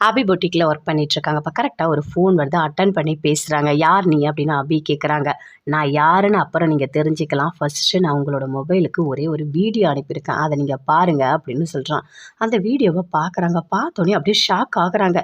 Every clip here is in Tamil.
அபி பொட்டிக்கில் ஒர்க் பண்ணிகிட்ருக்காங்க அப்போ கரெக்டாக ஒரு ஃபோன் வருது அட்டன் பண்ணி பேசுகிறாங்க யார் நீ அப்படின்னு அபி கேட்குறாங்க நான் யாருன்னு அப்புறம் நீங்கள் தெரிஞ்சுக்கலாம். ஃபஸ்ட்டு நான் உங்களோட மொபைலுக்கு ஒரே ஒரு வீடியோ அனுப்பியிருக்கேன். அதை நீங்கள் பாருங்கள் அப்படின்னு சொல்கிறான் அந்த வீடியோவை பார்க்குறாங்க பார்த்தோன்னே அப்படியே ஷாக் ஆகுறாங்க.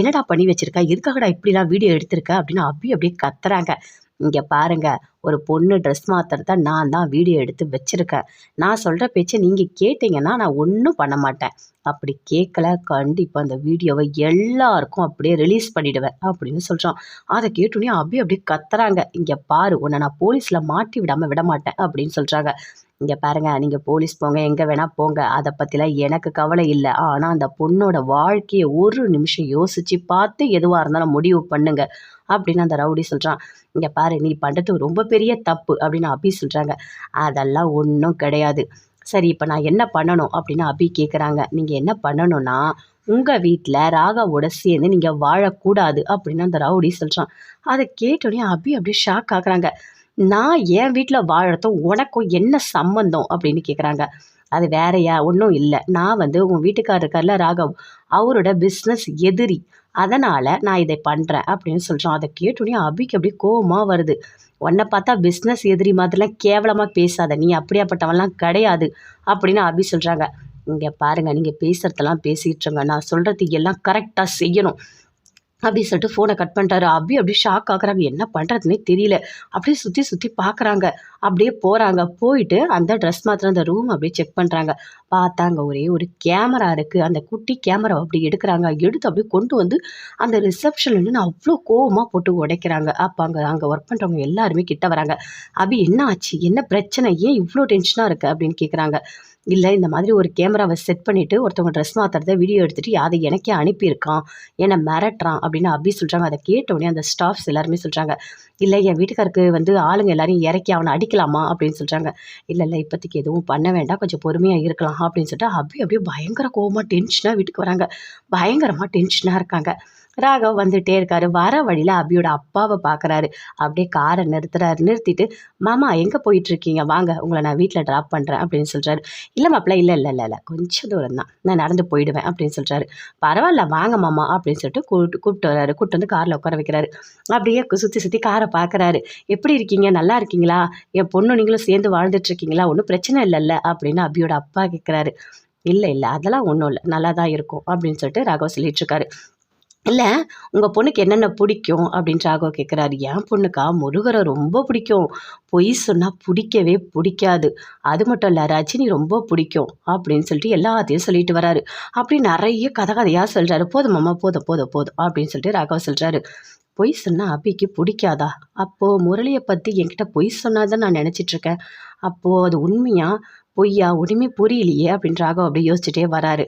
என்னடா பண்ணி வச்சுருக்கா? எதுக்காகடா இப்படிலாம் வீடியோ எடுத்திருக்க? அப்படின்னு அபி அப்படியே கத்துறாங்க. இங்கே பாருங்க ஒரு பொண்ணு ட்ரெஸ் மாற்றுறத நான் தான் வீடியோ எடுத்து வச்சுருக்கேன். நான் சொல்கிற பேச்சை நீங்கள் கேட்டிங்கன்னா நான் ஒன்றும் பண்ண மாட்டேன். அப்படி கேட்கல கண்டிப்பாக அந்த வீடியோவை எல்லாருக்கும் அப்படியே ரிலீஸ் பண்ணிவிடுவேன் அப்படின்னு சொல்கிறான் அதை கேட்டோன்னே அப்படியே அப்படியே கத்துறாங்க. இங்கே பாரு உன்னை நான் போலீஸில் மாட்டி விடாமல் விட மாட்டேன் அப்படின்னு சொல்கிறாங்க இங்கே பாருங்கள் நீங்கள் போலீஸ் போங்க எங்கே வேணால் போங்க அதை பற்றிலாம் எனக்கு கவலை இல்லை. ஆனால் அந்த பொண்ணோட வாழ்க்கையை ஒரு நிமிஷம் யோசித்து பார்த்து எதுவாக இருந்தாலும் முடிவு பண்ணுங்க அப்படின்னு அந்த ரவுடி சொல்கிறான் இங்கே பாரு நீ பண்ணுறது ரொம்ப பெரிய தப்பு அப்படின்னு அபி சொல்கிறாங்க அதெல்லாம் ஒன்றும் கிடையாது. சரி இப்போ நான் என்ன பண்ணணும் அப்படின்னு அபி கேட்குறாங்க நீங்கள் என்ன பண்ணணும்னா உங்கள் வீட்டில் ராகாவோட சேர்ந்து நீங்கள் வாழக்கூடாது அப்படின்னு அந்த ரவுடி சொல்கிறான் அதை கேட்டோடனே அபி அப்படியே ஷாக் ஆகுறாங்க. நான் என் வீட்டில் வாழறதும் உனக்கும் என்ன சம்மந்தம் அப்படின்னு கேட்குறாங்க அது வேறையா? ஒன்றும் இல்லை. நான் வந்து உன் வீட்டுக்காரர் இருக்கார்ல ராகவ் அவரோட பிஸ்னஸ் எதிரி. அதனால் நான் இதை பண்ணுறேன் அப்படின்னு சொல்கிறோம் அதை கேட்டோடனே அபிக்கு அப்படியே கோபமாக வருது. உன்னை பார்த்தா பிஸ்னஸ் எதிரி மாதிரிலாம் கேவலமாக பேசாத. நீ அப்படியாப்பட்டவன்லாம் கிடையாது அப்படின்னு அபி சொல்கிறாங்க இங்கே பாருங்கள் நீங்கள் பேசுகிறதெல்லாம் பேசிகிட்ருங்க நான் சொல்கிறது எல்லாம் கரெக்டாக செய்யணும். அப்படி சொல்லிட்டு ஃபோனை கட் பண்ணிட்டாரு. அபி அப்படியே ஷாக் ஆகுறாங்க. என்ன பண்ணுறதுனே தெரியல. அப்படியே சுற்றி சுற்றி பார்க்குறாங்க. அப்படியே போகிறாங்க போயிட்டு அந்த ட்ரெஸ் மாத்திரம் அந்த ரூம் அப்படியே செக் பண்ணுறாங்க பார்த்தாங்க. ஒரே ஒரு கேமரா இருக்குது அந்த குட்டி கேமரா அப்படி எடுக்கிறாங்க. எடுத்து அப்படியே கொண்டு வந்து அந்த ரிசப்ஷன்லேருந்து அவ்வளோ கோவமாக போட்டு உடைக்கிறாங்க. அப்போ அங்கே அங்கே ஒர்க் பண்ணுறவங்க எல்லாருமே கிட்ட வராங்க. அபி என்ன ஆச்சு? என்ன பிரச்சனை? ஏன் இவ்வளோ டென்ஷனாக இருக்குது அப்படின்னு கேட்குறாங்க இல்லை இந்த மாதிரி ஒரு கேமராவை செட் பண்ணிவிட்டு ஒருத்தவங்க ட்ரெஸ் மாற்றுறத வீடியோ எடுத்துகிட்டு அதை எனக்கே அனுப்பியிருக்கான். என்னை மிரட்டுறான். அப்படின்னு அபி சொல்கிறாங்க அதை கேட்டவுடனே அந்த ஸ்டாஃப்ஸ் எல்லாருமே சொல்கிறாங்க இல்லை என் வீட்டுக்காருக்கு வந்து ஆளுங்க எல்லாரையும் இறக்கி அவனை அடிக்கலாமா? அப்படின்னு சொல்கிறாங்க இல்லை இல்லை இப்போதைக்கு எதுவும் பண்ண வேண்டாம். கொஞ்சம் பொறுமையாக இருக்கலாம். அப்படின்னு சொல்லிட்டு அபி அப்படியே பயங்கர கோவமாக டென்ஷனாக வீட்டுக்கு வராங்க. பயங்கரமாக டென்ஷனாக இருக்காங்க. ராகவ் வந்துட்டே இருக்காரு. வர வழியில் அபியோட அப்பாவை பார்க்குறாரு அப்படியே காரை நிறுத்துறாரு. நிறுத்திட்டு மாமா எங்கே போயிட்டு இருக்கீங்க வாங்க உங்களை நான் வீட்டில் ட்ராப் பண்ணுறேன் அப்படின்னு சொல்கிறாரு இல்லை மாப்பிள்ள இல்லை இல்லை இல்லை இல்லை கொஞ்சம் தூரம் தான். நான் நடந்து போயிடுவேன் அப்படின்னு சொல்கிறாரு பரவாயில்ல வாங்க மாமா அப்படின்னு சொல்லிட்டு கூப்பிட்டு கூப்பிட்டு வர்றாரு கூப்பிட்டு வந்து காரில் உட்கார வைக்கிறாரு. அப்படியே சுற்றி சுற்றி காரை பார்க்குறாரு எப்படி இருக்கீங்க? நல்லா இருக்கீங்களா? என் பொண்ணு நீங்களும் சேர்ந்து வாழ்ந்துட்டுருக்கீங்களா? ஒன்றும் பிரச்சனை இல்லைல்ல அப்படின்னு அபியோட அப்பா கேட்குறாரு இல்லை இல்லை அதெல்லாம் ஒன்றும் இல்லை. நல்லா தான் இருக்கும் அப்படின்னு சொல்லிட்டு ராகவ் சொல்லிட்டு இருக்காரு இல்லை உங்கள் பொண்ணுக்கு என்னென்ன பிடிக்கும்? அப்படின்னு ராகவ் கேட்குறாரு என் பொண்ணுக்கா முருகரை ரொம்ப பிடிக்கும். பொய் சொன்னால் பிடிக்கவே பிடிக்காது. அது மட்டும் இல்லை ரஜினி ரொம்ப பிடிக்கும் அப்படின்னு சொல்லிட்டு எல்லாத்தையும் சொல்லிட்டு வராரு. அப்படி நிறைய கதை கதையாக சொல்கிறாரு போதும் அம்மா போதும் போதும் போதும் அப்படின்னு சொல்லிட்டு ராகவ் சொல்கிறாரு பொய் சொன்னால் அபிக்கு பிடிக்காதா? அப்போது முரளியை பற்றி என்கிட்ட பொய் சொன்னாதான் நான் நினச்சிட்ருக்கேன் அப்போது அது உண்மையாக பொய்யா ஒன்றுமே புரியலையே அப்படின்னு ராகவ் அப்படியே யோசிச்சுட்டே வராரு.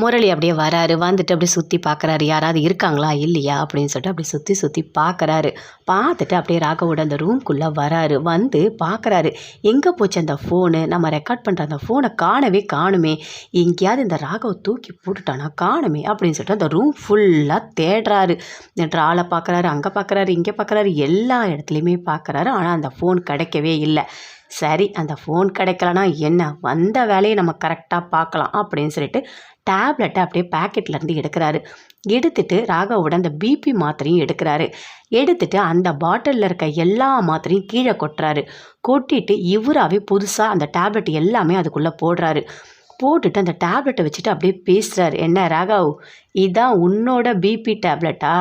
முரளி அப்படியே வராரு வந்துட்டு அப்படியே சுற்றி பார்க்குறாரு யாராவது இருக்காங்களா? இல்லையா? அப்படின்னு சொல்லிட்டு அப்படியே சுற்றி சுற்றி பார்க்குறாரு பார்த்துட்டு அப்படியே ராகவோட அந்த ரூம்குள்ளே வராரு. வந்து பார்க்குறாரு எங்கே போச்சு அந்த ஃபோனு நம்ம ரெக்கார்ட் பண்ணுற அந்த ஃபோனை காணவே காணுமே. எங்கேயாவது இந்த ராகவ தூக்கி போட்டுட்டானா? காணுமே அப்படின்னு சொல்லிட்டு அந்த ரூம் ஃபுல்லாக தேடுறாரு. ட்ராலை பார்க்குறாரு அங்கே பார்க்குறாரு இங்கே பார்க்குறாரு எல்லா இடத்துலையுமே பார்க்குறாரு ஆனால் அந்த ஃபோன் கிடைக்கவே இல்லை. சரி அந்த ஃபோன் கிடைக்கலனா என்ன? வந்த வேலையை நம்ம கரெக்டாக பார்க்கலாம் அப்படின்னு சொல்லிட்டு டேப்லெட்டை அப்படியே பேக்கெட்லேருந்து எடுக்கிறாரு. எடுத்துட்டு ராகவோட அந்த பிபி மாத்திரையும் எடுக்கிறாரு. எடுத்துட்டு அந்த பாட்டிலில் இருக்க எல்லா மாத்திரையும் கீழே கொட்டுறாரு. கொட்டிட்டு இவராகவே புதுசாக அந்த டேப்லெட் எல்லாமே அதுக்குள்ளே போடுறாரு. போட்டுட்டு அந்த டேப்லெட்டை வச்சுட்டு அப்படியே பேசுகிறாரு என்ன ராகவ் இதான் உன்னோட பிபி டேப்லெட்டா?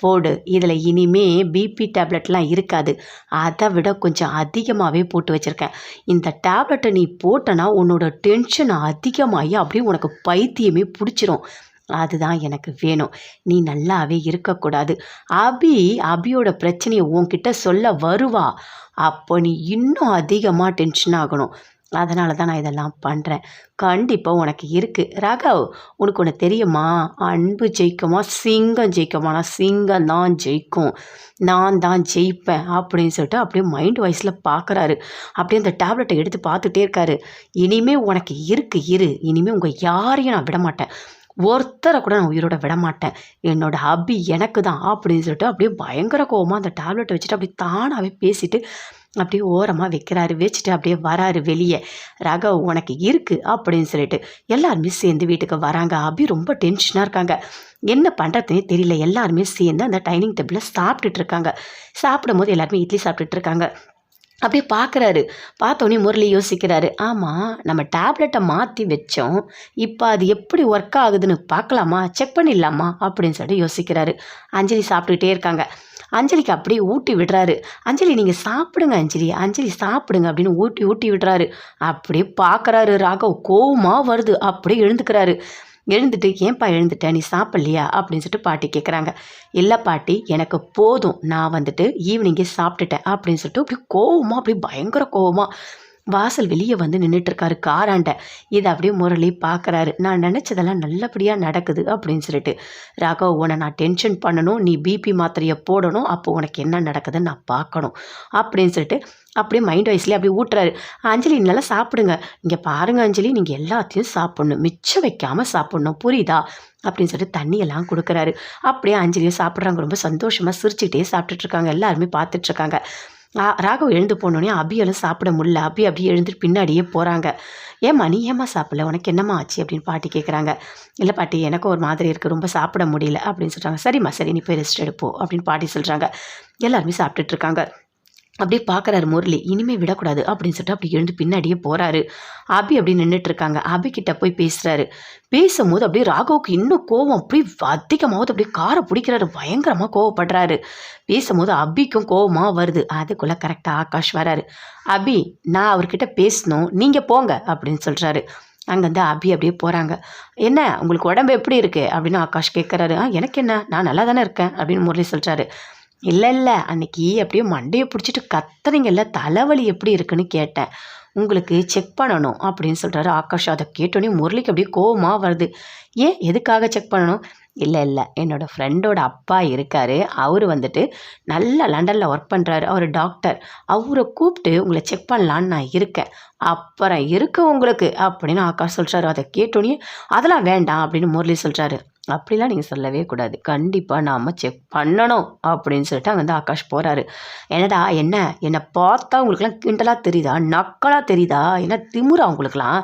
போடு. இதில் இனிமே பிபி டேப்லெட்லாம் இருக்காது. அதை விட கொஞ்சம் அதிகமாகவே போட்டு வச்சுருக்கேன். இந்த டேப்லெட்டை நீ போட்டனா உன்னோட டென்ஷன் அதிகமாகி அப்படியே உனக்கு பைத்தியமே பிடிச்சிரும். அதுதான் எனக்கு வேணும். நீ நல்லாவே இருக்கக்கூடாது. அபி அபியோட பிரச்சனையை உன்கிட்ட சொல்ல வருவா. அப்போ நீ இன்னும் அதிகமாக டென்ஷன் ஆகணும். அதனால தான் நான் இதெல்லாம் பண்ணுறேன் கண்டிப்பாக உனக்கு இருக்குது ராகவ் உனக்கு ஒன்று தெரியுமா? அன்பு ஜெயிக்குமா? சிங்கம் ஜெயிக்குமானா சிங்கம் தான் ஜெயிக்கும். நான் தான் ஜெயிப்பேன் அப்படின்னு சொல்லிட்டு அப்படியே மைண்ட் வாய்ஸில் பார்க்குறாரு அப்படியே அந்த டேப்லெட்டை எடுத்து பார்த்துட்டே இருக்காரு. இனிமே உனக்கு இருக்கு இரு. இனிமேல் உங்கள் யாரையும் நான் விட மாட்டேன் ஒருத்தரை கூட நான் உயிரோட விட மாட்டேன் என்னோட ஹபி எனக்கு தான் அப்படின்னு சொல்லிட்டு அப்படியே பயங்கர கோவமாக அந்த டேப்லெட்டை வச்சுட்டு அப்படியே தானாகவே பேசிட்டு அப்படியே ஓரமாக வைக்கிறாரு வச்சுட்டு அப்படியே வராரு வெளியே. ரகவ் உனக்கு இருக்குது அப்படின்னு சொல்லிட்டு எல்லாருமே சேர்ந்து வீட்டுக்கு வராங்க. அபி ரொம்ப டென்ஷனாக இருக்காங்க. என்ன பண்ணுறதுனே தெரியல. எல்லாருமே சேர்ந்து அந்த டைனிங் டேபிளில் சாப்பிட்டுட்டு இருக்காங்க. சாப்பிடும்போது எல்லாருமே இட்லி சாப்பிட்டுட்டு இருக்காங்க. அப்படியே பார்க்குறாரு பார்த்தோன்னே முரளி யோசிக்கிறாரு. ஆமாம் நம்ம டேப்லெட்டை மாற்றி வச்சோம். இப்போ அது எப்படி ஒர்க் ஆகுதுன்னு பார்க்கலாமா? செக் பண்ணிடலாமா? அப்படின்னு சொல்லிட்டு யோசிக்கிறாரு. அஞ்சலி சாப்பிட்டுக்கிட்டே இருக்காங்க. அஞ்சலிக்கு அப்படியே ஊட்டி விடுறாரு. அஞ்சலி நீங்கள் சாப்பிடுங்க அஞ்சலி அஞ்சலி சாப்பிடுங்க அப்படின்னு ஊட்டி ஊட்டி விடுறாரு. அப்படியே பார்க்குறாரு ராகவ். கோவமாக வருது. அப்படியே எழுந்துக்கிறாரு. எழுந்துட்டு ஏன்பா எழுந்துட்ட? நீ சாப்பிட்லையா? அப்படின்னு சொல்லிட்டு பாட்டி கேட்குறாங்க இல்லை பாட்டி எனக்கு போதும். நான் வந்துட்டு ஈவினிங்கே சாப்பிட்டுட்டேன் அப்படின்னு சொல்லிட்டு அப்படியே கோவமாக அப்படியே பயங்கர கோவமாக வாசல் வெளியே வந்து நின்றுட்டு இருக்காரு காராண்ட இதை அப்படியே முரளி பார்க்குறாரு. நான் நினச்சதெல்லாம் நல்லபடியாக நடக்குது அப்படின்னு சொல்லிட்டு. ராகவ் உன்னை நான் டென்ஷன் பண்ணணும். நீ பிபி மாத்திரையை போடணும். அப்போ உனக்கு என்ன நடக்குதுன்னு நான் பார்க்கணும். அப்படின்னு சொல்லிட்டு அப்படியே மைண்ட் வைஸ்லேயே அப்படியே ஊட்டுறாரு. அஞ்சலி நல்லா சாப்பிடுங்க. இங்கே பாருங்க அஞ்சலி நீங்கள் எல்லாத்தையும் சாப்பிட்ணும். மிச்சம் வைக்காமல் சாப்பிட்ணும். புரியுதா? அப்படின்னு சொல்லிட்டு தண்ணியெல்லாம் கொடுக்குறாரு. அப்படியே அஞ்சலியும் சாப்பிட்றாங்க. ரொம்ப சந்தோஷமாக சிரிச்சுக்கிட்டே சாப்பிட்டுட்டு இருக்காங்க. எல்லாருமே பார்த்துட்ருக்காங்க ராகவ் எழுந்து போனோடனே அபியெல்லாம் சாப்பிட முடியல. அபி அப்படியே எழுந்துட்டு பின்னாடியே போகிறாங்க ஏம்மா நீ ஏம்மா சாப்பிடல? உனக்கு என்னம்மா ஆச்சு? அப்படின்னு பாட்டி கேட்குறாங்க இல்லை பாட்டி எனக்கு ஒரு மாதிரி இருக்குது ரொம்ப சாப்பிட முடியல அப்படின்னு சொல்கிறாங்க சரிம்மா சரி நீ போய் ரெஸ்ட் எடுப்போம் அப்படின்னு பாட்டி சொல்கிறாங்க எல்லாருமே சாப்பிட்டுட்டு இருக்காங்க. அப்படியே பார்க்குறாரு முரளி. இனிமே விடக்கூடாது அப்படின்னு சொல்லிட்டு அப்படி எழுந்து பின்னாடியே போகிறாரு அபி அப்படி நின்றுட்டு இருக்காங்க அபி கிட்ட போய் பேசுகிறாரு பேசும்போது அப்படியே ராகவுக்கு இன்னும் கோவம். அப்படி அதிகமாவது அப்படியே காரை பிடிக்கிறாரு. பயங்கரமாக கோவப்படுறாரு. பேசும்போது அபிக்கும் கோவமாக வருது. அதுக்குள்ளே கரெக்டாக ஆகாஷ் வராரு. அபி நான் அவர்கிட்ட பேசணும். நீங்கள் போங்க அப்படின்னு சொல்கிறாரு அங்கேருந்து அபி அப்படியே போகிறாங்க என்ன உங்களுக்கு உடம்பு எப்படி இருக்குது அப்படின்னு ஆகாஷ் கேட்குறாரு ஆ எனக்கு என்ன? நான் நல்லா தானே இருக்கேன். அப்படின்னு முரளி சொல்கிறாரு இல்லை இல்லை. அன்னைக்கு அப்படியே மண்டையை பிடிச்சிட்டு கத்துறீங்கல்ல தலைவலி எப்படி இருக்குன்னு கேட்டேன். உங்களுக்கு செக் பண்ணணும் அப்படின்னு சொல்கிறாரு ஆகாஷ். அதை கேட்டோன்னே முரளிக்கு அப்படியே கோவமாக வருது. ஏன்? எதுக்காக செக் பண்ணணும்? இல்லை இல்லை. என்னோடய ஃப்ரெண்டோட அப்பா இருக்கார். அவர் வந்துட்டு நல்லா லண்டனில் ஒர்க் பண்ணுறாரு அவர் டாக்டர் அவரை கூப்பிட்டு உங்களை செக் பண்ணலான்னு நான் இருக்கேன். அப்புறம் இருக்கு உங்களுக்கு அப்படின்னு ஆகாஷ் சொல்கிறாரு அதை கேட்டோன்னே அதெல்லாம் வேண்டாம் அப்படின்னு முரளி சொல்கிறாரு அப்படிலாம் நீங்கள் சொல்லவே கூடாது. கண்டிப்பாக நாம் செக் பண்ணணும் அப்படின்னு சொல்லிட்டு அங்கே வந்து ஆகாஷ் போகிறாரு என்னடா என்ன? என்னை பார்த்தா உங்களுக்குலாம் கிண்டலாக தெரியுதா? நக்கலாக தெரியுதா? என்ன திமுறா உங்களுக்குலாம்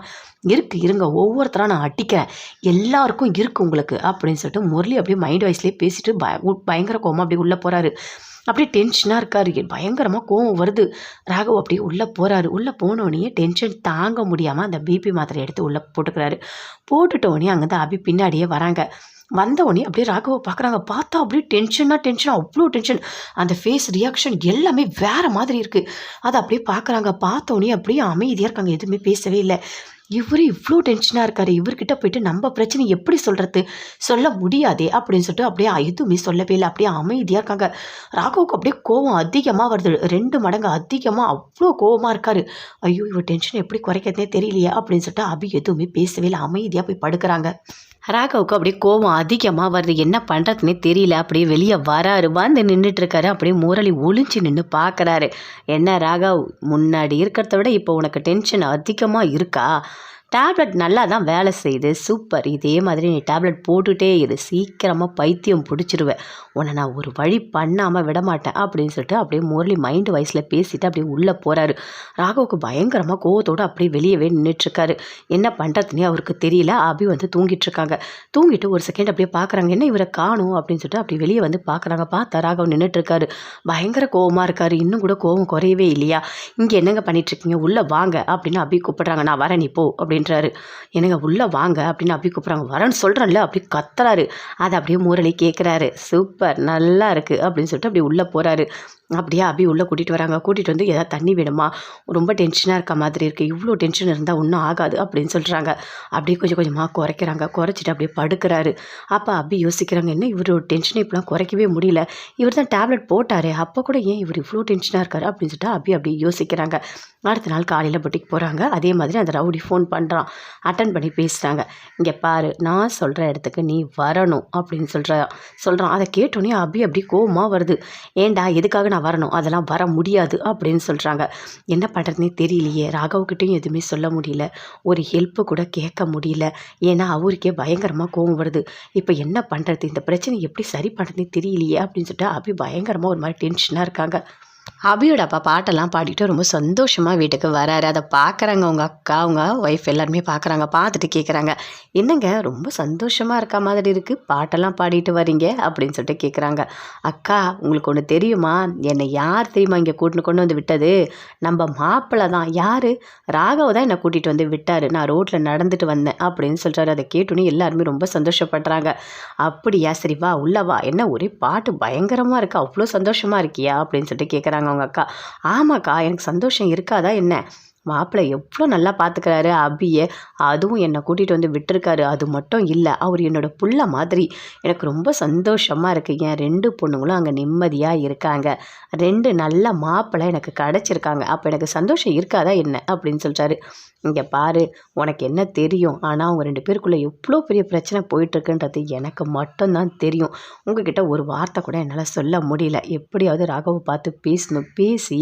இருக்குது இருங்க ஒவ்வொருத்தராக நான் அடிக்கிறேன். எல்லாருக்கும் இருக்குது உங்களுக்கு அப்படின்னு சொல்லிட்டு முரளி அப்படியே மைண்ட் வைஸ்லேயே பேசிட்டு பய பயங்கர கோமா அப்படியே உள்ளே போகிறாரு அப்படியே டென்ஷனாக இருக்கார். பயங்கரமாக கோவம் வருது. ராகவ் அப்படியே உள்ளே போகிறாரு உள்ளே போனோடனே டென்ஷன் தாங்க முடியாமல் அந்த பிபி மாத்திரை எடுத்து உள்ளே போட்டுக்கிறாரு. போட்டுட்டோடனே அங்கேருந்து அபி பின்னாடியே வராங்க. வந்தவொடனே அப்படியே ராகவை பார்க்குறாங்க பார்த்தா அப்படியே டென்ஷனாக டென்ஷனாக அவ்வளோ டென்ஷன் அந்த ஃபேஸ் ரியாக்ஷன் எல்லாமே வேறு மாதிரி இருக்குது அதை அப்படியே பார்க்குறாங்க பார்த்தோன்னே அப்படியே அமைதியாக இருக்காங்க. எதுவுமே பேசவே இல்லை. இவர் இவ்வளோ டென்ஷனாக இருக்கார். இவர்கிட்ட போயிட்டு நம்ம பிரச்சனை எப்படி சொல்கிறது சொல்ல முடியாதே அப்படின்னு சொல்லிட்டு அப்படியே எதுவுமே சொல்லவே இல்லை. அப்படியே அமைதியாக இருக்காங்க. ராகவுக்கு அப்படியே கோவம் அதிகமாக வருது. ரெண்டு மடங்கு அதிகமாக அவ்வளோ கோவமாக இருக்கார். ஐயோ இவர் டென்ஷன் எப்படி குறைக்கிறதே தெரியலையே அப்படின்னு சொல்லிட்டு அபி எதுவுமே பேசவே இல்லை. அமைதியாக போய் படுக்கிறாங்க. ராகவுக்கு அப்படியே கோவம் அதிகமாக வருது. என்ன பண்ணுறதுனே தெரியல. அப்படியே வெளியே வராரு. வந்து நின்றுட்டுருக்காரு அப்படியே முரளி ஒளிஞ்சு நின்று பார்க்குறாரு என்ன ராகவ் முன்னாடி இருக்கிறத விட இப்போ உனக்கு டென்ஷன் அதிகமாக இருக்கா? டேப்லெட் நல்லா தான் வேலை செய்யுது. சூப்பர் இதே மாதிரி நீ டேப்லெட் போட்டுகிட்டே இரு. சீக்கிரமாக பைத்தியம் பிடிச்சிருவேன் உன்னை நான் ஒரு வழி பண்ணாமல் விட மாட்டேன் அப்படின்னு சொல்லிட்டு அப்படியே முரளி மைண்டு வயசில் பேசிட்டு அப்படியே உள்ளே போகிறாரு ராகவுக்கு பயங்கரமாக கோவத்தோடு அப்படியே வெளியவே நின்றுட்டுருக்காரு என்ன பண்ணுறதுனே அவருக்கு தெரியல. அபி வந்து தூங்கிட்டுருக்காங்க. தூங்கிட்டு ஒரு செகண்ட் அப்படியே பார்க்குறாங்க என்ன இவரை காணும் அப்படின்னு சொல்லிட்டு அப்படி வெளியே வந்து பார்க்குறாங்க பார்த்தா ராகவ் நின்றுட்டுருக்காரு பயங்கர கோவமாக இருக்காரு. இன்னும் கூட கோவம் குறையவே இல்லையா? இங்கே என்னங்க பண்ணிகிட்ருக்கீங்க உள்ளே வாங்க அப்படின்னு அபி கூப்பிட்றாங்க. நான் வரேன் நீ போ அப்படின்னு அப்படின்றாரு. என்னங்க உள்ளே வாங்க அப்படின்னு அப்படி கூப்பிட்றாங்க. வரேன்னு சொல்கிறேன்ல அப்படி கத்துறாரு. அதை அப்படியே முரளி கேட்குறாரு சூப்பர் நல்லா இருக்குது அப்படின்னு சொல்லிட்டு அப்படி உள்ளே போகிறாரு அப்படியே அபி உள்ளே கூட்டிகிட்டு வராங்க. கூட்டிகிட்டு வந்து எதாவது தண்ணி வேணுமா? ரொம்ப டென்ஷனாக இருக்க மாதிரி இருக்குது இவ்வளோ டென்ஷன் இருந்தால் ஒன்றும் ஆகாது அப்படின்னு சொல்கிறாங்க அப்படியே கொஞ்சம் கொஞ்சமாக குறைக்கிறாங்க. குறைச்சிட்டு அப்படியே படுக்கிறாரு. அப்போ அபி யோசிக்கிறாங்க என்ன இவர் டென்ஷனை இப்படிலாம் குறைக்கவே முடியல. இவர் தான் டேப்லெட் போட்டாரே. அப்போ கூட ஏன் இவர் இவ்வளோ டென்ஷனாக இருக்காரு? அப்படின்னு சொல்லிட்டு அபி அப்படியே யோசிக்கிறாங்க. அடுத்த நாள் காலையில் பட்டிக்கு போகிறாங்க அதே மாதிரி அந்த ரவுடி ஃபோன் பண்ணுறான் அட்டன் பண்ணி பேசுகிறாங்க இங்கே பாரு நான் சொல்கிற இடத்துக்கு நீ வரணும் அப்படின்னு சொல்கிற சொல்கிறான் அதை கேட்டோன்னே அபி அப்படி கோபமாக வருது. ஏண்டா எதுக்காக நான் வரணும். அதெல்லாம் வர முடியாது அப்படின்னு சொல்கிறாங்க என்ன பண்ணுறதுனே தெரியலையே. ராகவ்கிட்டையும் எதுவுமே சொல்ல முடியல. ஒரு ஹெல்ப்பு கூட கேட்க முடியல. ஏன்னா அவருக்கே பயங்கரமாக கோவம் வருது. இப்போ என்ன பண்ணுறது இந்த பிரச்சனை எப்படி சரி பண்ணுறதுனே தெரியலையே அப்படின்னு சொல்லிட்டு அபி பயங்கரமாக ஒரு மாதிரி டென்ஷனாக இருக்காங்க. அபியோட அப்பா பாட்டெல்லாம் பாடிட்டு ரொம்ப சந்தோஷமாக வீட்டுக்கு வராரு. அதை பார்க்குறாங்க அவங்க அக்கா அவங்க ஒய்ஃப் எல்லாருமே பார்க்குறாங்க பார்த்துட்டு கேட்குறாங்க என்னங்க ரொம்ப சந்தோஷமாக இருக்க மாதிரி இருக்குது பாட்டெல்லாம் பாடிட்டு வரீங்க அப்படின்னு சொல்லிட்டு கேட்குறாங்க அக்கா உங்களுக்கு ஒன்று தெரியுமா? என்னை யார் தெரியுமா இங்கே கூட்டின்னு கொண்டு வந்து விட்டது? நம்ம மாப்பிள்ளை தான். யார்? ராகவ தான் என்னை கூட்டிகிட்டு வந்து விட்டார். நான் ரோட்டில் நடந்துட்டு வந்தேன் அப்படின்னு சொல்கிறாரு அதை கேட்டோன்னே எல்லாருமே ரொம்ப சந்தோஷப்படுறாங்க. அப்படியா சரி வா உள்ளவா என்ன ஒரே பாட்டு பயங்கரமாக இருக்குது அவ்வளோ சந்தோஷமாக இருக்கியா? அப்படின்னு சொல்லிட்டு கேட்குறாங்க அவங்க அக்கா. ஆமாக்கா எனக்கு சந்தோஷம் இருக்காதா என்ன? மாப்பிள்ளை எவ்வளோ நல்லா பார்த்துக்கிறாரு அபியை. அதுவும் என்னை கூட்டிகிட்டு வந்து விட்டுருக்காரு. அது மட்டும் இல்லை அவர் என்னோட புள்ள மாதிரி. எனக்கு ரொம்ப சந்தோஷமாக இருக்குது என் ரெண்டு பொண்ணுங்களும் அங்கே நிம்மதியாக இருக்காங்க. ரெண்டு நல்ல மாப்பிள்ளை எனக்கு கிடச்சிருக்காங்க. அப்போ எனக்கு சந்தோஷம் இருக்காதா என்ன? அப்படின்னு சொல்லிட்டாரு இங்கே பாரு உனக்கு என்ன தெரியும்? ஆனால் அவங்க ரெண்டு பேருக்குள்ளே எவ்வளோ பெரிய பிரச்சனை போயிட்டுருக்குன்றது எனக்கு மட்டும்தான் தெரியும். உங்ககிட்ட ஒரு வார்த்தை கூட என்னால் சொல்ல முடியல. எப்படியாவது ராகவை பார்த்து பேசணும். பேசி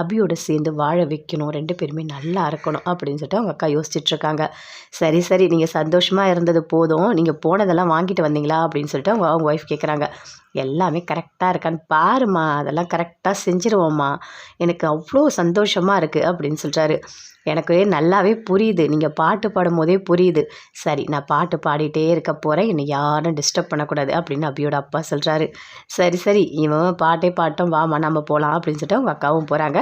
அபியோட சேர்ந்து வாழ வைக்கணும். ரெண்டு பேருமே நல்லா இருக்கணும் அப்படின்னு சொல்லிட்டு அவங்க அக்கா யோசிச்சுட்ருக்காங்க. சரி சரி நீங்கள் சந்தோஷமாக இருந்தது போதும். நீங்கள் போனதெல்லாம் வாங்கிட்டு வந்தீங்களா? அப்படின்னு சொல்லிட்டு அவங்க அவங்க ஒய்ஃப் கேட்குறாங்க எல்லாமே கரெக்டாக இருக்கான்னு பாருமா அதெல்லாம் கரெக்டாக செஞ்சுருவோம்மா. எனக்கு அவ்வளோ சந்தோஷமாக இருக்குது அப்படின்னு சொல்கிறாரு எனக்கு நல்லாவே புரியுது. நீங்கள் பாட்டு பாடும் போதே புரியுது. சரி நான் பாட்டு பாடிட்டே இருக்க போகிறேன் என்னை யாரும் டிஸ்டர்ப் பண்ணக்கூடாது அப்படின்னு அபியோட அப்பா சொல்கிறாரு சரி சரி இவன் பாட்டே பாட்டும். வாமா நம்ம போகலாம் அப்படின்னு சொல்லிட்டு அவங்க அக்காவும் போகிறாங்க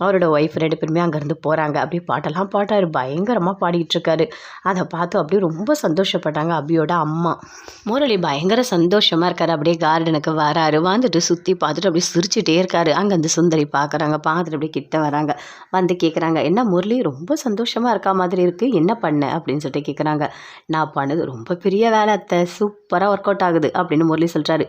அவரோட ஒய்ஃப் ரெண்டு பேருமே அங்கேருந்து போகிறாங்க அப்படியே பாட்டெல்லாம் பாட்டார். பயங்கரமாக பாடிட்டுருக்காரு அதை பார்த்து அப்படியே ரொம்ப சந்தோஷப்பட்டாங்க அபியோட அம்மா. முரளி பயங்கர சந்தோஷமாக இருக்காரு. அப்படியே கார்டனுக்கு வராரு. வந்துட்டு சுற்றி பார்த்துட்டு அப்படியே சிரிச்சுட்டே இருக்காரு. அங்கே அந்த சுந்தரி பார்க்குறாங்க. பார்த்துட்டு அப்படியே கிட்ட வராங்க. வந்து கேட்குறாங்க என்ன முரளி ரொம்ப சந்தோஷமாக இருக்கா மாதிரி இருக்குது என்ன பண்ண? அப்படின்னு சொல்லிட்டு கேட்குறாங்க நான் பண்ணது ரொம்ப பெரிய வேலை அத்தை. சூப்பராக ஒர்க் அவுட் ஆகுது. அப்படின்னு முரளி சொல்கிறாரு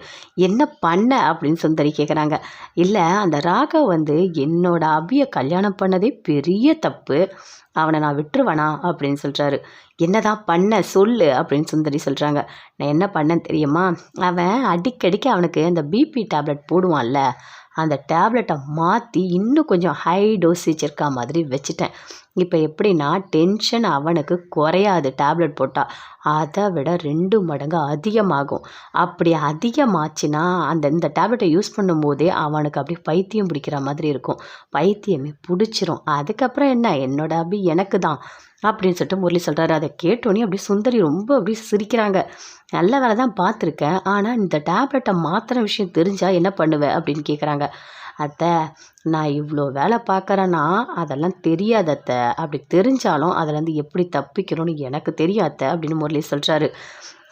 என்ன பண்ண? அப்படின்னு சுந்தரி கேட்குறாங்க இல்லை அந்த ராகவ் வந்து என்னோட அபியை கல்யாணம் பண்ணதே பெரிய தப்பு. அவனை நான் விட்டுருவனா? அப்படின்னு சொல்கிறாரு என்னதான் பண்ண சொல்லு அப்படின்னு சுந்தரி சொல்கிறாங்க நான் என்ன பண்ணேன் தெரியுமா? அவன் அடிக்கடிக்கு அவனுக்கு அந்த பிபி டேப்லெட் போடுவான்ல அந்த டேப்லெட்டை மாற்றி இன்னும் கொஞ்சம் ஹை டோசேஜ் இருக்கா மாதிரி வச்சுட்டேன். இப்போ எப்படின்னா டென்ஷன் அவனுக்கு குறையாது டேப்லெட் போட்டால் அதை விட ரெண்டு மடங்கு அதிகமாகும். அப்படி அதிகமாச்சுன்னா அந்த இந்த டேப்லெட்டை யூஸ் பண்ணும்போதே அவனுக்கு அப்படியே பைத்தியம் பிடிக்கிற மாதிரி இருக்கும். பைத்தியமே பிடிச்சிரும். அதுக்கப்புறம் என்ன? என்னோட அபி எனக்கு தான். அப்படின்னு சொல்லிட்டு முரளி சொல்கிறாரு அதை கேட்டோன்னே அப்படியே சுந்தரி ரொம்ப அப்படியே சிரிக்கிறாங்க. நல்ல வேலை தான் பார்த்துருக்கேன் ஆனால் இந்த டேப்லெட்டை மாத்திர விஷயம் தெரிஞ்சால் என்ன பண்ணுவேன் அப்படின்னு கேட்குறாங்க அத்தை நான் இவ்வளோ வேலை பார்க்குறேன்னா அதெல்லாம் தெரியாது அத்தை. அப்படி தெரிஞ்சாலும் அதிலேருந்து எப்படி தப்பிக்கணும்னு எனக்கு தெரியாத அப்படின்னு முரளி சொல்கிறாரு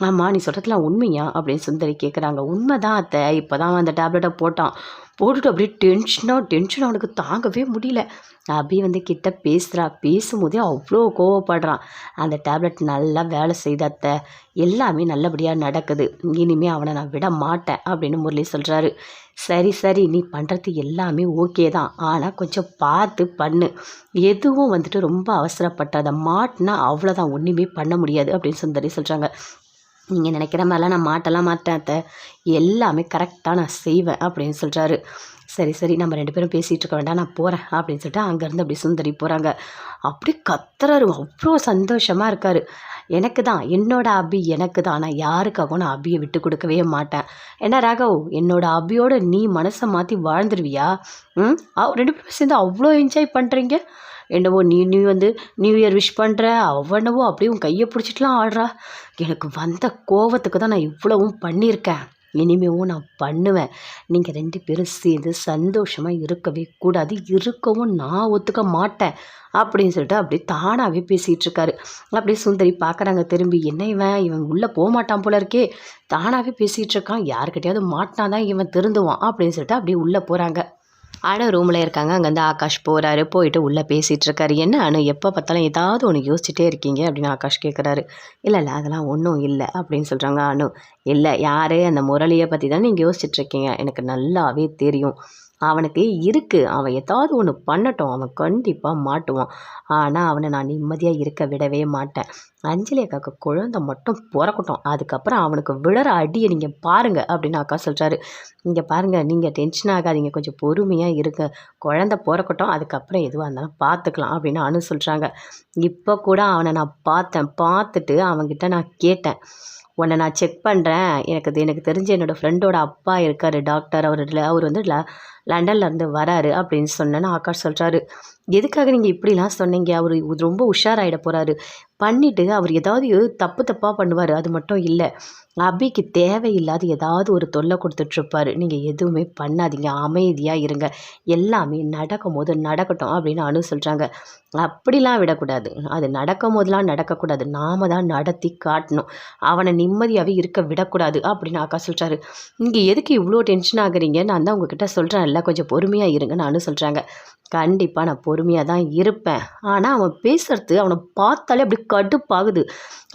ஆமாம் நீ சொல்கிறதுலாம் உண்மையா அப்படின்னு சுந்தரி கேட்குறாங்க உண்மை தான் அத்தை. இப்போ தான் அந்த டேப்லெட்டை போட்டான். போட்டுட்டு அப்படியே டென்ஷனாக டென்ஷன் அவனுக்கு தாங்கவே முடியல. அபி வந்து கிட்ட பேசுகிறா பேசும்போதே அவ்வளோ கோவப்படுறான். அந்த டேப்லெட் நல்லா வேலை செய்தாத்த எல்லாமே நல்லபடியாக நடக்குது. இனிமேல் அவனை நான் விட மாட்டேன் அப்படின்னு முரளி சொல்கிறாரு சரி சரி நீ பண்ணுறது எல்லாமே ஓகே தான். ஆனால் கொஞ்சம் பார்த்து பண்ணு. எதுவும் வந்துட்டு ரொம்ப அவசரப்பட்டாத. மாட்டினா அவ்வளோதான் ஒன்றுமே பண்ண முடியாது அப்படின்னு சுந்தரி சொல்கிறாங்க நீங்கள் நினைக்கிற மாதிரிலாம் நான் மாட்டெல்லாம் மாட்டேன் அத்தை. எல்லாமே கரெக்டாக நான் செய்வேன் அப்படின்னு சொல்கிறாரு சரி சரி நம்ம ரெண்டு பேரும் பேசிகிட்டு இருக்க வேண்டாம் நான் போகிறேன் அப்படின்னு சொல்லிட்டு அங்கேருந்து அப்படி சுந்தரி போகிறாங்க அப்படி கத்துறாரு. அவ்வளோ சந்தோஷமாக இருக்கார். எனக்கு தான் என்னோடய அபி எனக்கு தான். நான் யாருக்காகவும் நான் அபியை விட்டு கொடுக்கவே மாட்டேன். என்ன ராகவ் என்னோட அபியோட நீ மனசை மாற்றி வாழ்ந்துருவியா? ம்? ரெண்டு பேரும் சேர்ந்து அவ்வளோ என்ஜாய் பண்ணுறீங்க என்னவோ நீ நீ வந்து நியூ இயர் விஷ் பண்ணுற அவனவோ அப்படியே உன் கையை பிடிச்சிட்டுலாம் ஆடுறா. எனக்கு வந்த கோவத்துக்கு தான் நான் இவ்வளவும் பண்ணியிருக்கேன். இனிமேவும் நான் பண்ணுவேன். நீங்கள் ரெண்டு பேரும் சேர்ந்து சந்தோஷமாக இருக்கவே கூடாது. இருக்கவும் நான் ஒத்துக்க மாட்டேன். அப்படின்னு சொல்லிட்டு அப்படியே தானாகவே பேசிகிட்டு இருக்காரு. அப்படியே சுந்தரி பார்க்குறாங்க திரும்பி. என்ன இவன்? இவன் உள்ளே போக மாட்டான் போல இருக்கே. தானாகவே பேசிகிட்டு இருக்கான். யாருக்கிட்டையாவது மாட்டினா தான் இவன் திருந்துவான் அப்படின்னு சொல்லிட்டு அப்படியே உள்ளே போகிறாங்க அனு ரூமில் இருக்காங்க. அங்கேருந்து ஆகாஷ் போகிறாரு போயிட்டு உள்ளே பேசிகிட்டு இருக்காரு என்ன அனு எப்போ பார்த்தாலும் ஏதாவது ஒன்று யோசிச்சுட்டே இருக்கீங்க? அப்படின்னு ஆகாஷ் கேட்குறாரு. இல்லை இல்லை அதெல்லாம் ஒன்றும் இல்லை அப்படின்னு சொல்கிறாங்க அனு. இல்லை யார் அந்த முரளியை பற்றி தான் நீங்கள் யோசிச்சுட்ருக்கீங்க? எனக்கு நல்லாவே தெரியும். அவனுக்கு இருக்குது அவன் ஏதாவது ஒன்று பண்ணட்டும். அவன் கண்டிப்பாக மாட்டுவான். ஆனால் அவனை நான் நிம்மதியாக இருக்க விடவே மாட்டேன். அஞ்சலி அக்காவுக்கு குழந்த மட்டும் பிறக்கட்டும். அதுக்கப்புறம் அவனுக்கு விழற அடியை நீங்கள் பாருங்கள் அப்படின்னு அக்கா சொல்கிறாரு இங்கே பாருங்கள் நீங்கள் டென்ஷன் ஆகாதீங்க. கொஞ்சம் பொறுமையாக இருங்க. குழந்த பிறக்கட்டும். அதுக்கப்புறம் எதுவாக இருந்தாலும் பார்த்துக்கலாம் அப்படின்னு அனு சொல்கிறாங்க இப்போ கூட அவனை நான் பார்த்தேன். பார்த்துட்டு அவன்கிட்ட நான் கேட்டேன். உன்னை நான் செக் பண்ணுறேன் எனக்கு எனக்கு தெரிஞ்ச என்னோடய ஃப்ரெண்டோட அப்பா இருக்கார் டாக்டர் அவர் அவர் வந்து ல லண்டன்லேருந்து வராரு அப்படின்னு சொன்னேன்னு ஆகாஷ் சொல்கிறாரு எதுக்காக நீங்கள் இப்படிலாம் சொன்னீங்க? அவர் ரொம்ப உஷாராயிட போகிறாரு பண்ணிவிட்டு அவர் ஏதாவது தப்பு தப்பாக பண்ணுவார். அது மட்டும் இல்லை. அபிக்கு தேவையில்லாத ஏதாவது ஒரு தொல்லை கொடுத்துட்ருப்பாரு. நீங்கள் எதுவுமே பண்ணாதீங்க. அமைதியாக இருங்க. எல்லாமே நடக்கும் போது நடக்கட்டும் அப்படின்னு அனு சொல்கிறாங்க அப்படிலாம் விடக்கூடாது. அது நடக்கும் போதெல்லாம் நடக்கக்கூடாது. நாம தான் நடத்தி காட்டணும். அவனை நிம்மதியாகவே இருக்க விடக்கூடாது அப்படின்னு அக்கா சொல்கிறாரு இங்கே எதுக்கு இவ்வளோ டென்ஷன் ஆகுறீங்க? நான் தான் உங்ககிட்ட சொல்கிறேன்ல கொஞ்சம் பொறுமையாக இருங்கன்னு அனு சொல்கிறாங்க கண்டிப்பாக நான் பொறுமையாக தான் இருப்பேன். ஆனால் அவன் பேசுறது அவனை பார்த்தாலே அப்படி கடுப்பாகுது.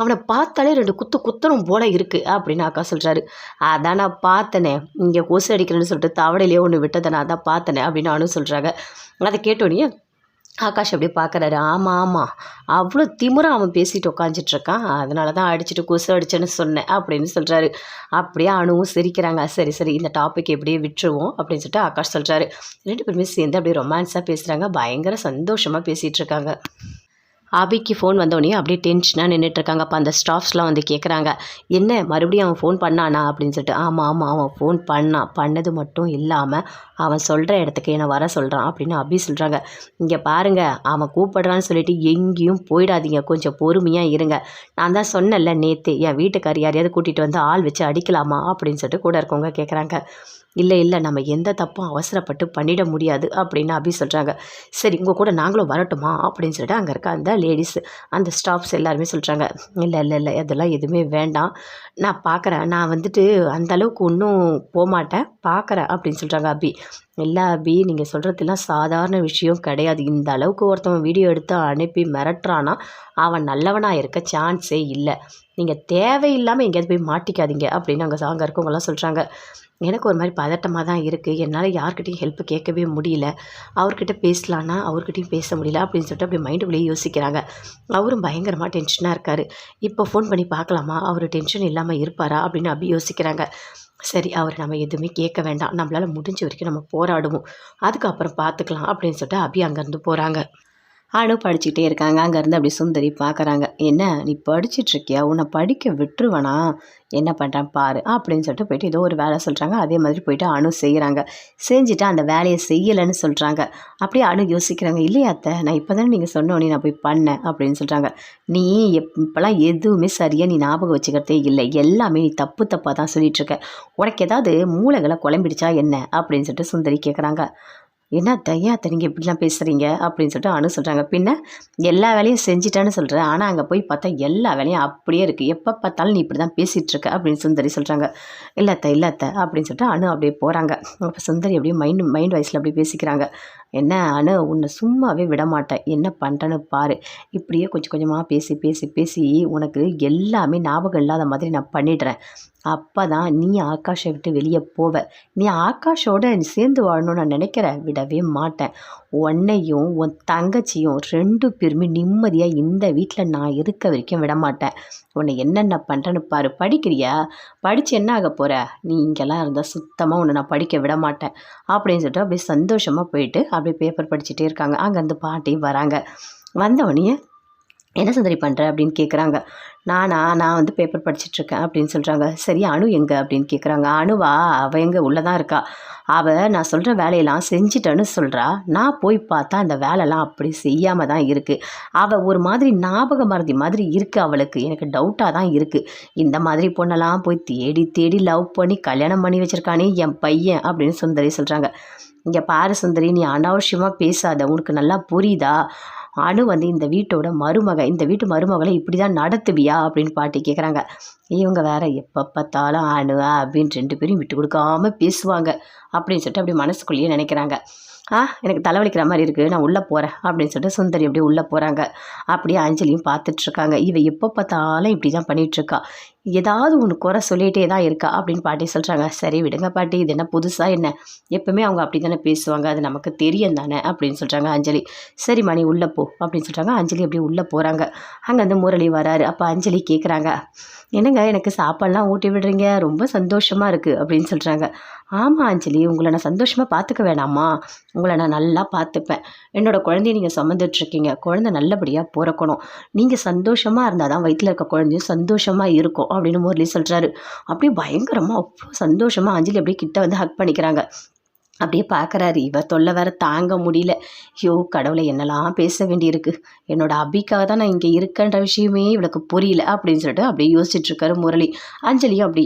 அவனை பார்த்தாலே ரெண்டு குத்து குத்தனும் போல இருக்குது அப்படின்னு அக்கா சொல்கிறாரு அதான் நான் பார்த்தனே. இங்கே கொசு அடிக்கிறேன்னு சொல்லிட்டு தவடையிலே ஒன்று விட்டதை நான் தான் பார்த்தனே அப்படின்னு அனு சொல்கிறாங்க அதை கேட்டோன்னே ஆகாஷ் அப்படியே பார்க்குறாரு ஆமாம் ஆமாம் அவ்வளோ திமுறை அவன் பேசிட்டு உட்காந்துட்ருக்கான் அதனால தான் அடிச்சுட்டு கொசு அடிச்சேன்னு சொன்னேன் அப்படின்னு சொல்கிறாரு அப்படியே அணுவும் சிரிக்கிறாங்க. சரி சரி இந்த டாபிக் எப்படியே விட்டுருவோம் அப்படின்னு சொல்லிட்டு ஆகாஷ் சொல்கிறாரு ரெண்டு பேருமே சேர்ந்து அப்படியே ரொமான்ஸாக பேசுகிறாங்க பயங்கர சந்தோஷமாக பேசிகிட்டு இருக்காங்க. அபிக்கு ஃபோன் வந்தோடனே அப்படியே டென்ஷனாக நின்றுட்டுருக்காங்க அப்போ அந்த ஸ்டாஃப்ஸ்லாம் வந்து கேட்குறாங்க என்ன மறுபடியும் அவன் ஃபோன் பண்ணானா? அப்படின்னு சொல்லிட்டு ஆமாம் ஆமாம் அவன் ஃபோன் பண்ணான் பண்ணது மட்டும் இல்லாமல் அவன் சொல்கிற இடத்துக்கு என்னை வர சொல்கிறான் அப்படின்னு அபி சொல்கிறாங்க இங்கே பாருங்கள் அவன் கூப்பிடுறான்னு சொல்லிட்டு எங்கேயும் போயிடாதீங்க. கொஞ்சம் பொறுமையாக இருங்க. நான் தான் சொன்னேன்ல நேற்று என் வீட்டுக்கார் யாரையாவது கூட்டிகிட்டு வந்து ஆள் வச்சு அடிக்கலாமா? அப்படின்னு சொல்லிட்டு கூட இருக்கவங்க கேட்குறாங்க இல்லை இல்லை நம்ம எந்த தப்பும் அவசரப்பட்டு பண்ணிட முடியாது அப்படின்னு அபி சொல்கிறாங்க சரி உங்கள் கூட நாங்களும் வரட்டுமா? அப்படின்னு சொல்லிட்டு அங்கே இருக்க அந்த லேடிஸ் அந்த ஸ்டாஃப்ஸ் எல்லாருமே சொல்கிறாங்க இல்லை இல்லை இல்லை அதெல்லாம் எதுவுமே வேண்டாம். நான் பார்க்குறேன் நான் வந்துட்டு அந்த அளவுக்கு ஒன்றும் போகமாட்டேன் பார்க்குறேன் அப்படின்னு சொல்கிறாங்க அபி. இல்லை அபி நீங்கள் சொல்கிறதுலாம் சாதாரண விஷயம் கிடையாது. இந்த அளவுக்கு ஒருத்தவன் வீடியோ எடுத்து அனுப்பி மிரட்டுறான்னா அவன் நல்லவனாக இருக்க சான்ஸே இல்லை. நீங்கள் தேவையில்லாமல் எங்கேயாவது போய் மாட்டிக்காதீங்க அப்படின்னு அங்கே அங்கே இருக்கவங்கலாம் சொல்கிறாங்க எனக்கு ஒரு மாதிரி பதட்டமாக தான் இருக்குது என்னால் யார்கிட்டையும் ஹெல்ப் கேட்கவே முடியல. அவர்கிட்ட பேசலான்னா அவர்கிட்டையும் பேச முடியல அப்படின்னு சொல்லிட்டு அப்படி மைண்டுக்குள்ளேயே யோசிக்கிறாங்க. அவரும் பயங்கரமாக டென்ஷனாக இருக்கார். இப்போ ஃபோன் பண்ணி பார்க்கலாமா? அவர் டென்ஷன் இல்லாமல் இருப்பாரா? அப்படின்னு அப்படி யோசிக்கிறாங்க. சரி அவர் நம்ம எதுவுமே கேட்க வேண்டாம். நம்மளால் முடிஞ்ச வரைக்கும் நம்ம போராடுவோம். அதுக்கப்புறம் பார்த்துக்கலாம் அப்படின்னு சொல்லிட்டு அபி அங்கேருந்து போகிறாங்க அனு படிச்சுக்கிட்டே இருக்காங்க. அங்கேருந்து அப்படி சுந்தரி பார்க்குறாங்க. என்ன நீ படிச்சிட்ருக்கியா? உன்னை படிக்க விட்டுருவனா? என்ன பண்ணுறான் பாரு அப்படின்னு சொல்லிட்டு போயிட்டு ஏதோ ஒரு வேலை சொல்கிறாங்க அதே மாதிரி போயிட்டு அணு செய்கிறாங்க செஞ்சுட்டு அந்த வேலையை செய்யலைன்னு சொல்கிறாங்க அப்படியே அணு யோசிக்கிறாங்க இல்லையா அத்தை நான் இப்போ தானே நீங்கள் சொன்னோன்னே நான் போய் பண்ணேன் அப்படின்னு சொல்கிறாங்க நீ எப் இப்போலாம் எதுவுமே சரியாக நீ ஞாபகம் வச்சுக்கிறதே இல்லை. எல்லாமே நீ தப்பு தப்பாக தான் சொல்லிகிட்ருக்க உனக்கு ஏதாவது மூளைகளை குழம்பிடுச்சா என்ன? அப்படின்னு சொல்லிட்டு சுந்தரி கேட்குறாங்க என்ன தையாத்த நீங்கள் இப்படிலாம் பேசுகிறீங்க அப்படின்னு சொல்லிட்டு அனு சொல்கிறாங்க பின்ன எல்லா வேலையும் செஞ்சிட்டேன்னு சொல்கிறேன் ஆனால் அங்கே போய் பார்த்தா எல்லா வேலையும் அப்படியே இருக்குது எப்போ பார்த்தாலும் நீ இப்படி தான் பேசிகிட்ருக்க அப்படின்னு சுந்தரி சொல்கிறாங்க இல்லாத்த இல்லாத்த அப்படின்னு சொல்லிட்டு அனு அப்படியே போகிறாங்க அப்போ சுந்தரி அப்படியே மைண்ட் மைண்ட் வாய்ஸில் அப்படியே பேசிக்கிறாங்க. என்ன அனு உன்னை சும்மாவே விட மாட்டேன் என்ன பண்ணுறேன்னு பாரு. இப்படியே கொஞ்சம் கொஞ்சமாக பேசி பேசி பேசி உனக்கு எல்லாமே ஞாபகம் இல்லாத மாதிரி நான் பண்ணிடுறேன். அப்போ தான் நீ ஆகாஷை விட்டு வெளியே போவ. நீ ஆகாஷோட சேர்ந்து வாழணும்னு நான் நினைக்கிறேன். விடவே மாட்டேன். உன்னையும் உன் தங்கச்சியும் ரெண்டு பேருமே நிம்மதியாக இந்த வீட்டில் நான் இருக்க வரைக்கும் விட மாட்டேன் உன்னை என்னென்ன பண்ணுறேன்னு பாரு. படிக்கிறியா? படித்து என்ன ஆக போகிற நீ இங்கெல்லாம் இருந்தால் சுத்தமாக உன்னை நான் படிக்க விட மாட்டேன் அப்படின்னு சொல்லிட்டு அப்படியே சந்தோஷமாக போயிட்டு அப்படியே பேப்பர் படிச்சுட்டே இருக்காங்க. அங்கேருந்து பாட்டி வராங்க. வந்தவொடனே என்ன சுந்தரி பண்ணுற அப்படின்னு கேட்குறாங்க நானா நான் வந்து பேப்பர் படிச்சுட்ருக்கேன் அப்படின்னு சொல்கிறாங்க சரி அணு எங்கே அப்படின்னு கேட்குறாங்க அணுவா அவள் எங்கே உள்ளே தான் இருக்கா? அவள் நான் சொல்கிற வேலையெல்லாம் செஞ்சிட்டேன்னு சொல்கிறா நான் போய் பார்த்தா அந்த வேலைலாம் அப்படி செய்யாமல் தான் இருக்குது அவள் ஒரு மாதிரி ஞாபக மருதி மாதிரி இருக்குது அவளுக்கு. எனக்கு டவுட்டாக தான் இருக்குது இந்த மாதிரி பொண்ணெல்லாம் போய் தேடி தேடி லவ் பண்ணி கல்யாணம் பண்ணி வச்சுருக்கானே என் பையன் அப்படின்னு சுந்தரி சொல்கிறாங்க இங்கே பாரு சுந்தரி நீ அனாவசியமாக பேசாத. உனக்கு நல்லா புரியுதா? அனு வந்து இந்த வீட்டோட மருமக இந்த வீட்டு மருமகளை இப்படி தான் நடத்துவியா அப்படின்னு பாட்டி கேட்குறாங்க இவங்க வேற எப்போ பார்த்தாலும் அணு அப்படின்னு ரெண்டு பேரும் விட்டு கொடுக்காம பேசுவாங்க அப்படின்னு சொல்லிட்டு அப்படி மனசுக்குள்ளேயே நினைக்கிறாங்க. ஆ எனக்கு தலைவலிக்கிற மாதிரி இருக்குது நான் உள்ளே போகிறேன் அப்படின்னு சொல்லிட்டு சுந்தரி அப்படியே உள்ளே போகிறாங்க அப்படியே அஞ்சலியும் பார்த்துட்ருக்காங்க இவ எப்போ பார்த்தாலும் இப்படி தான் பண்ணிகிட்ருக்கா ஏதாவது ஒன்று குறை சொல்லிகிட்டே தான் இருக்கா அப்படின்னு பாட்டி சொல்கிறாங்க சரி விடுங்க பாட்டி. இது என்ன புதுசாக என்ன? எப்பவுமே அவங்க அப்படி தானே பேசுவாங்க. அது நமக்கு தெரியும் தானே அப்படின்னு சொல்கிறாங்க அஞ்சலி. சரி மணி உள்ளே போ அப்படின்னு சொல்கிறாங்க அஞ்சலி அப்படியே உள்ளே போகிறாங்க அங்கே வந்து முரளி வராரு. அப்போ அஞ்சலி கேட்குறாங்க என்னங்க எனக்கு சாப்பாடெலாம் ஊட்டி விடுறீங்க? ரொம்ப சந்தோஷமாக இருக்குது அப்படின்னு சொல்கிறாங்க ஆமாம் அஞ்சலி. உங்களை நான் சந்தோஷமாக பார்த்துக்க வேணாமா? உங்களை நான் நல்லா பார்த்துப்பேன் என்னோடய குழந்தைய நீங்கள் சம்மந்துட்ருக்கீங்க குழந்தை நல்லபடியாக பிறக்கணும். நீங்கள் சந்தோஷமாக இருந்தால் தான் வயிற்றில் இருக்க குழந்தையும் சந்தோஷமாக இருக்கும் அப்படின்னு முரளி சொல்கிறாரு அப்படியே பயங்கரமாக அவ்வளோ சந்தோஷமாக அஞ்சலி அப்படியே கிட்ட வந்து ஹக் பண்ணிக்கிறாங்க. அப்படியே பார்க்குறாரு இவ தொல்லை வேற தாங்க முடியல. ஐயோ கடவுளை என்னெல்லாம் பேச வேண்டியிருக்கு. என்னோடய அபிக்காக தான் நான் இங்கே இருக்கேன்ற விஷயமே இவளுக்கு புரியல அப்படின்னு சொல்லிட்டு அப்படியே யோசிச்சுட்ருக்காரு முரளி. அஞ்சலியும் அப்படி